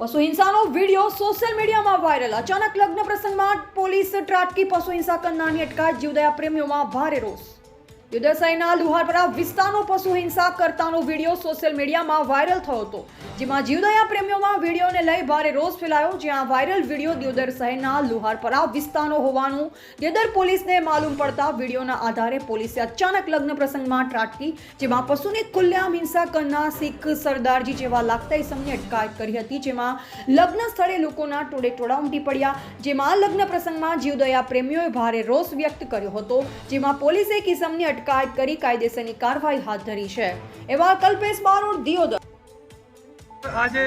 પશુ હિંસાનો video social મીડિયામાં વાયરલ. અચાનક લગ્ન પ્રસંગમાં પોલીસ ત્રાટકી પશુ હિંસા કરનારની અટકાયત. જીવદયા પ્રેમીઓમાં ભારે રોષ. યુદ્ધસાઈના લુહારપરા વિસ્તારનો પશુ હિંસા કરતાનો વીડિયો સોશિયલ મીડિયામાં વાયરલ થયો હતો, જેમાં જીવદયા પ્રેમીઓમાં વિડીયોને લઈ ભારે રોષ ફેલાયો, જ્યાં વાયરલ વીડિયો દિયોદર શહેરના લુહારપરા વિસ્તારનો હોવાનું દિયોદર પોલીસને માલુમ પડતા વિડીયોના આધારે પોલીસે અચાનક લગ્ન પ્રસંગમાં ત્રાટકી, જેમાં પશુની ખુલ્લેઆમ હિંસા કરનાર શીખ સરદારજી જેવા લાગતા ઇસમની અટકાયત કરી હતી, જેમાં લગ્ન સ્થળે લોકોના ટોળે ટોળા ઉમટી પડ્યા. જેમાં લગ્ન પ્રસંગમાં જીવદયા પ્રેમીઓએ ભારે રોષ વ્યક્ત કર્યો હતો, જેમાં પોલીસે કિસમની અટકાયત કરી કાયદેસરની કાર્યવાહી હાથ ધરી છે. એવા કલ્પેશ બારોડ દિયોદર. આજે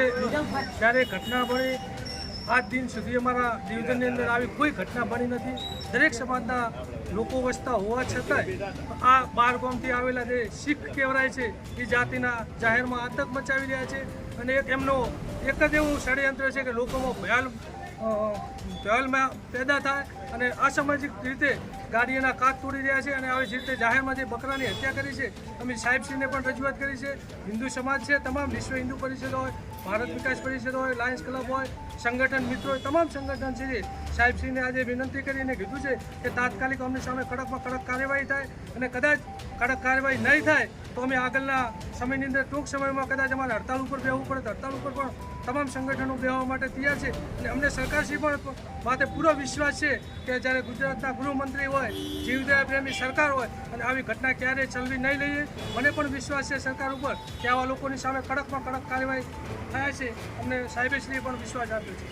જ્યારે ઘટના બની, આજ દિન સુધી અમારા ડિવિઝનની અંદર આવી કોઈ ઘટના બની નથી. દરેક સમાજના લોકો વસતા હોવા છતાંય આ બાર ગામથી આવેલા જે શીખ કહેવાય છે, એ જાતિના જાહેરમાં આતંક મચાવી રહ્યા છે. અને એમનો એક જ એવું ષડયંત્ર છે કે લોકોમાં ભયાલ અ, પેદા થાય અને અસામાજિક રીતે ગાડીઓના કાચ તોડી રહ્યા છે અને આવી જ રીતે જાહેરમાં જે બકરાની હત્યા કરી છે અમે સાહેબસિંહને પણ રજૂઆત કરી છે. હિન્દુ સમાજ છે તમામ વિશ્વ હિન્દુ પરિષદ હોય ભારત વિકાસ પરિષદ હોય લાયન્સ ક્લબ હોય સંગઠન મિત્રો તમામ સંગઠન છે જે સાહેબશ્રીને આજે વિનંતી કરીને કીધું છે કે તાત્કાલિક અમની સામે કડકમાં કડક કાર્યવાહી થાય અને કદાચ કડક કાર્યવાહી નહીં થાય તો અમે આગળના સમયની અંદર ટૂંક સમયમાં કદાચ અમારે હડતાલ ઉપર બેહવું પડે હડતાલ ઉપર પણ તમામ સંગઠનો બેહવા માટે તૈયાર છે. અને અમને સરકારશ્રી પણ માટે પૂરો વિશ્વાસ છે કે જ્યારે ગુજરાતના ગૃહમંત્રી હોય, જીવદયા પ્રેમી સરકાર હોય અને આવી ઘટના ક્યારેય ચલવી નહીં લઈએ, મને પણ વિશ્વાસ છે સરકાર ઉપર કે આવા લોકોની સામે કડકમાં કડક કાર્યવાહી થયા છે. અમને સાહેબશ્રીએ પણ વિશ્વાસ આપ્યો છે.